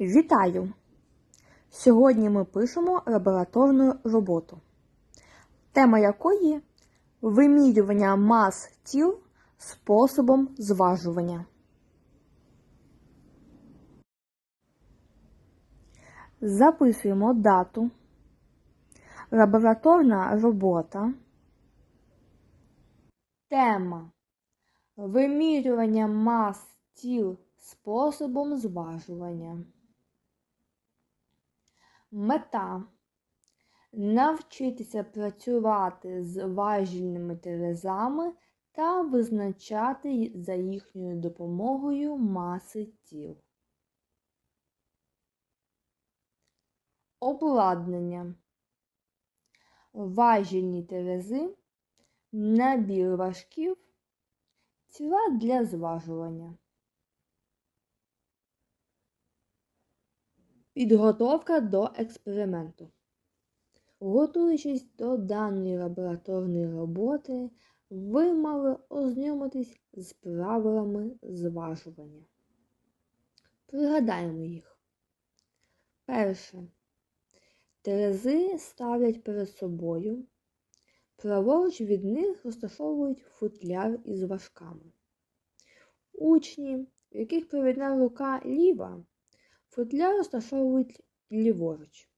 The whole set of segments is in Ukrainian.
Вітаю! Сьогодні ми пишемо лабораторну роботу, тема якої вимірювання мас тіл способом зважування. Записуємо дату, лабораторна робота, тема вимірювання мас тіл способом зважування. Мета навчитися працювати з важільними терезами та визначати за їхньою допомогою маси тіл. Обладнання. Важільні терези, набір важків, тіла для зважування. Підготовка до експерименту. Готуючись до даної лабораторної роботи, ви мали ознайомитись з правилами зважування. Пригадаємо їх. Перше. Терези ставлять перед собою. Праворуч від них розташовують футляр із важками. Учні, в яких провідна рука ліва, футляр розташовують ліворуч.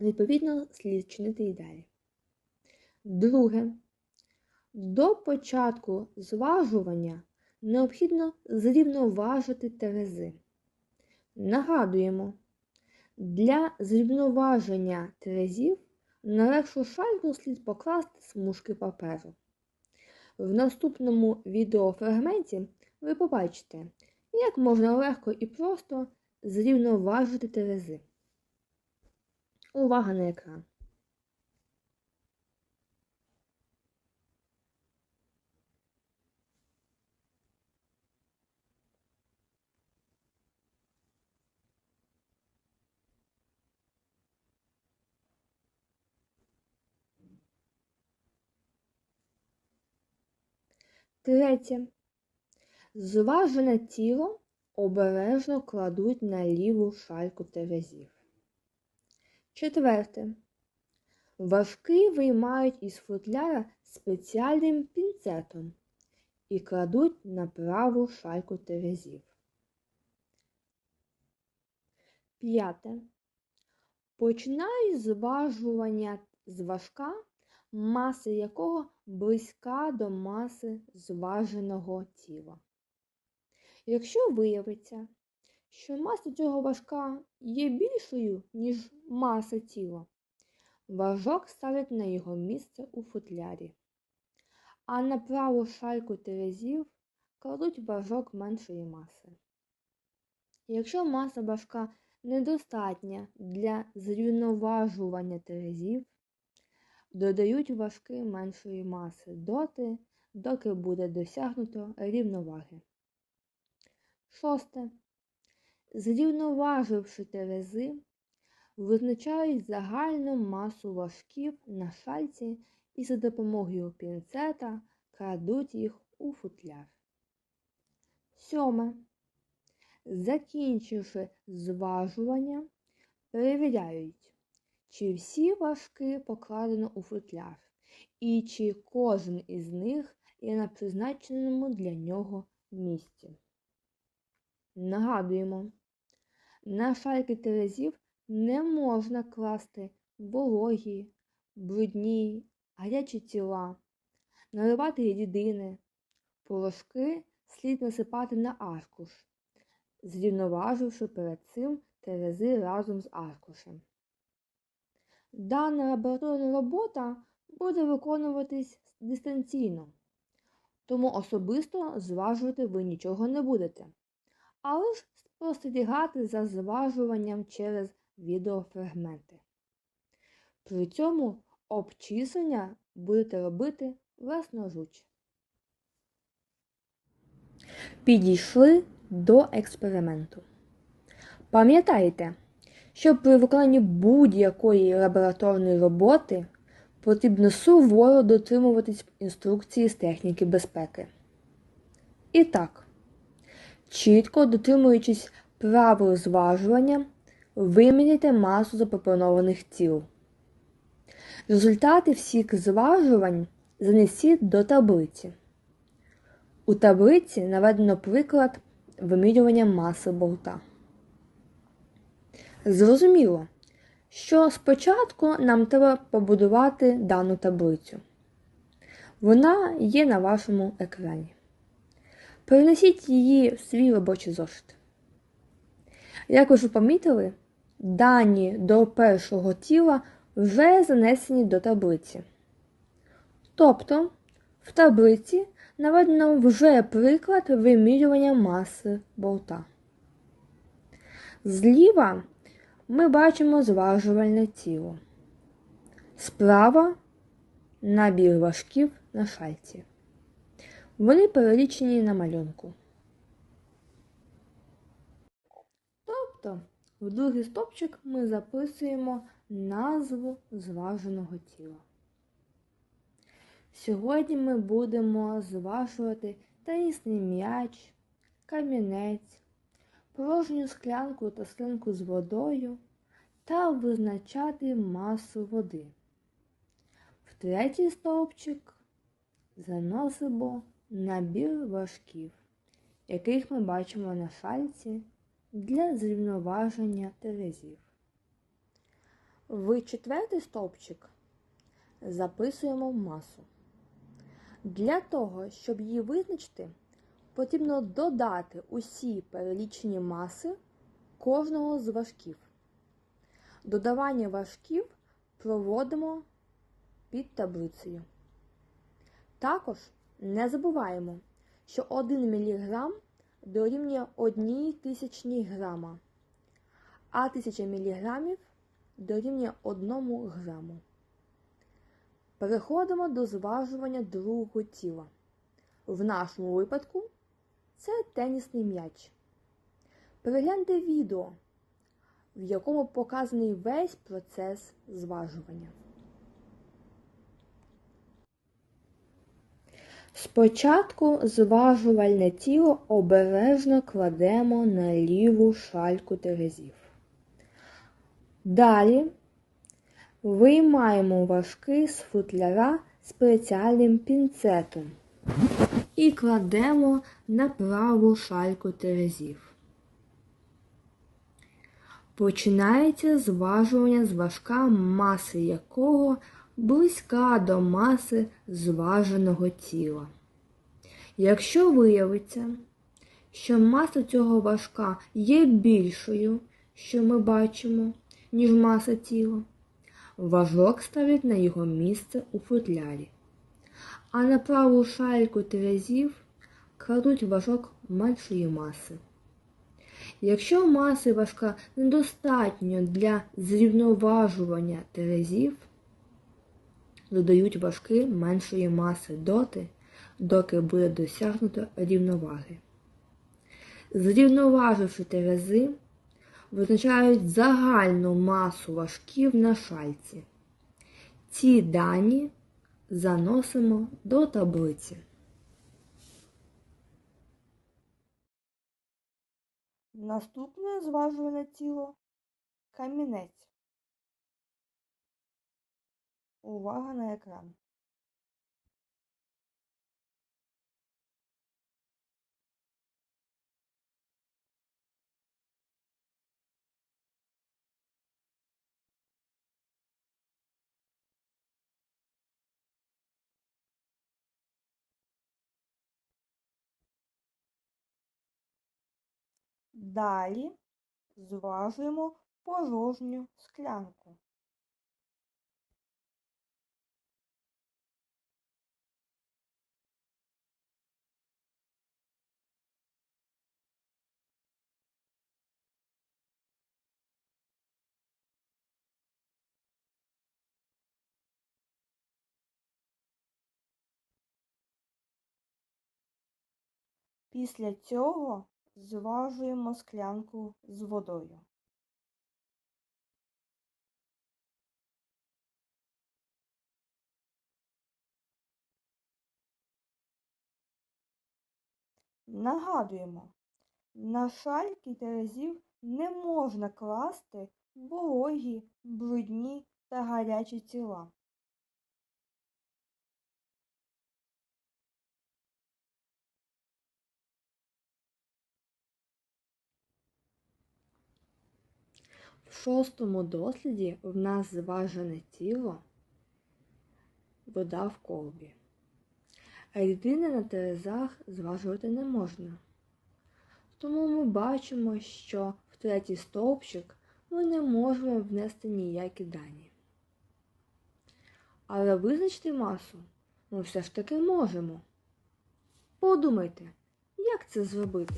Відповідно, слід чинити і далі. Друге. До початку зважування необхідно зрівноважити терези. Нагадуємо, для зрівноваження терезів на легшу шальку слід покласти смужки паперу. В наступному відеофрагменті ви побачите, як можна легко і просто зрівноважити терези. Увага на екран. Третє. Зважене тіло обережно кладуть на ліву шальку терезів. Четверте. Важки виймають із футляра спеціальним пінцетом і кладуть на праву шальку терезів. П'яте. Починають зважування з важка, маса якого близька до маси зваженого тіла. Якщо виявиться, що маса цього важка є більшою, ніж маса тіла, важок ставлять на його місце у футлярі, а на праву шальку терезів кладуть важок меншої маси. Якщо маса важка недостатня для зрівноважування терезів, додають важки меншої маси доти, доки буде досягнуто рівноваги. Шосте. Зрівноваживши терези, визначають загальну масу важків на шальці і за допомогою пінцета крадуть їх у футляр. Сьоме. Закінчивши зважування, перевіряють, чи всі важки покладено у футляр, і чи кожен із них є на призначеному для нього місці. Нагадуємо, на шальки терезів не можна класти вологі, брудні, гарячі тіла, наливати рідини, порошки слід насипати на аркуш, зрівноваживши перед цим терези разом з аркушем. Дана лабораторна робота буде виконуватись дистанційно, тому особисто зважувати ви нічого не будете але ж спостерігати за зважуванням через відеофрагменти. При цьому обчислення будете робити власноруч. Підійшли до експерименту. Пам'ятайте, що при виконанні будь-якої лабораторної роботи потрібно суворо дотримуватись інструкції з техніки безпеки. І так, чітко дотримуючись правил зважування виміряйте масу запропонованих тіл. Результати всіх зважувань занесіть до таблиці. У таблиці наведено приклад вимірювання маси болта. Зрозуміло, що спочатку нам треба побудувати дану таблицю. Вона є на вашому екрані. Перенесіть її в свій робочий зошит. Як ви вже помітили, дані до першого тіла вже занесені до таблиці. Тобто в таблиці наведено вже приклад вимірювання маси болта. Зліва ми бачимо зважувальне тіло. Справа набір важків на шальці. Вони перелічені на малюнку. Тобто, в другий стопчик ми записуємо назву зваженого тіла. Сьогодні ми будемо зважувати тенісний м'яч, камінець, порожню склянку та склянку з водою та визначати масу води. В третій стовпчик заносимо набір важків, яких ми бачимо на шальці для зрівноваження терезів. В четвертий стовпчик записуємо масу. Для того, щоб її визначити, потрібно додати усі перелічені маси кожного з важків. Додавання важків проводимо під таблицею. Також не забуваємо, що 1 мг дорівнює 1 тисячній грама, а 1000 мг дорівнює 1 граму. Переходимо до зважування другого тіла. В нашому випадку це тенісний м'яч. Перегляньте відео, в якому показаний весь процес зважування. Спочатку зважувальне тіло обережно кладемо на ліву шальку терезів. Далі виймаємо важки з футляра спеціальним пінцетом і кладемо на праву шальку терезів. Починається зважування з важка, маси якого близька до маси зваженого тіла. Якщо виявиться, що маса цього важка є більшою, що ми бачимо, ніж маса тіла, важок ставить на його місце у футлярі, а на праву шальку терезів кладуть важок меншої маси. Якщо маси важка недостатньо для зрівноважування терезів, додають важки меншої маси доти, доки буде досягнуто рівноваги. Зрівноваживши терези, визначають загальну масу важків на шальці. Ці дані заносимо до таблиці. Наступне зважуване тіло камінець. Увага на екран. Далі зважуємо порожню склянку. Після цього зважуємо склянку з водою. Нагадуємо, На шальки терезів не можна класти вологі, брудні та гарячі тіла. В шостому досліді в нас зважене тіло вода в колбі. Рідини на терезах зважувати не можна. Тому ми бачимо, що в третій стовпчик ми не можемо внести ніякі дані. Але визначити масу ми все ж таки можемо. Подумайте, як це зробити?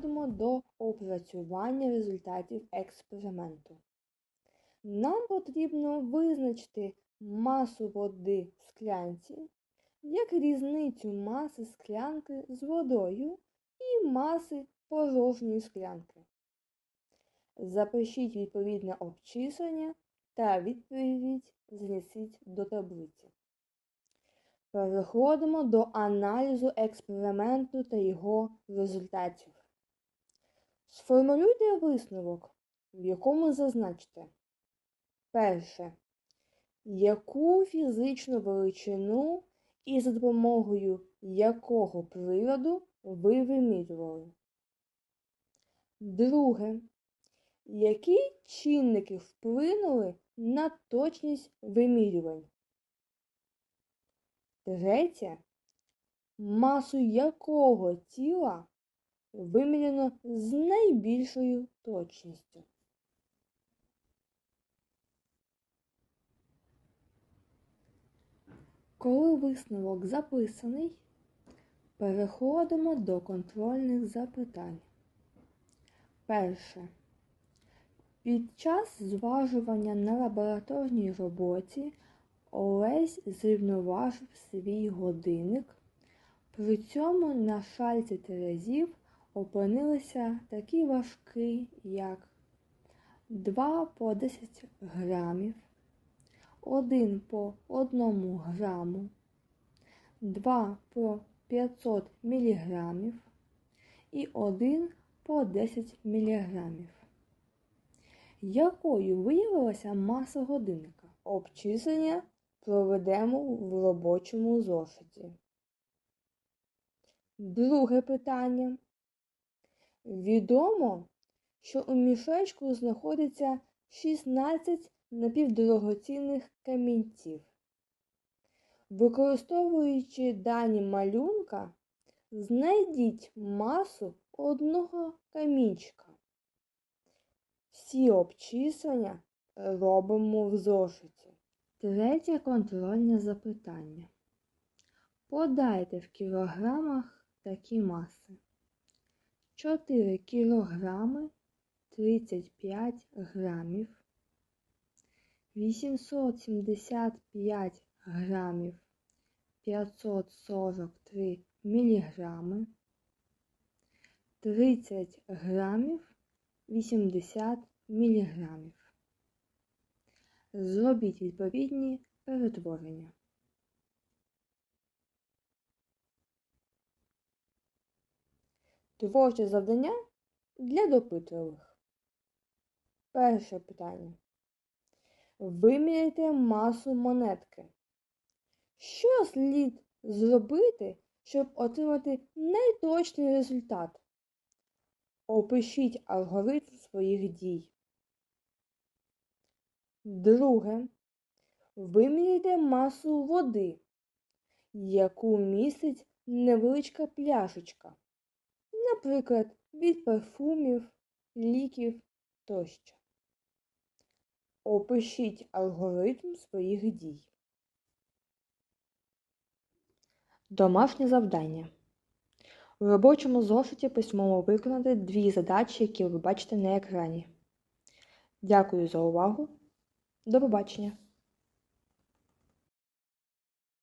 Переходимо до опрацювання результатів експерименту. Нам потрібно визначити масу води в склянці, як різницю маси склянки з водою і маси порожньої склянки. Запишіть відповідне обчислення та відповідь занесіть до таблиці. Переходимо до аналізу експерименту та його результатів. Сформулюйте висновок, в якому зазначте перше. Яку фізичну величину і за допомогою якого приладу ви вимірювали? Друге. Які чинники вплинули на точність вимірювань? Третє. Масу якого тіла виміряно з найбільшою точністю? Коли висновок записаний, переходимо до контрольних запитань. Перше. Під час зважування на лабораторній роботі Олесь зрівноважив свій годинник. При цьому на шальці терезів опинилися такі важкі, як 2 по 10 грамів, 1 по 1 граму, 2 по 500 міліграмів і 1 по 10 міліграмів. Якою виявилася маса годинника? Обчислення проведемо в робочому зошиті. Друге питання. Відомо, що у мішечку знаходиться 16 напівдорогоцінних камінців. Використовуючи дані малюнка, знайдіть масу одного камінчика. Всі обчислення робимо в зошиті. Третє контрольне запитання. Подайте в кілограмах такі маси. 4 кілограми 35 грамів, 875 грамів 543 міліграми, 30 грамів 80 міліграмів. Зробіть відповідні перетворення. Творче завдання для допитливих. Перше питання. Виміряйте масу монетки. Що слід зробити, щоб отримати найточний результат? Опишіть алгоритм своїх дій. Друге. Виміряйте масу води, яку містить невеличка пляшечка, наприклад, від парфумів, ліків тощо. Опишіть алгоритм своїх дій. Домашнє завдання. У робочому зошиті письмово виконати дві задачі, які ви бачите на екрані. Дякую за увагу. До побачення!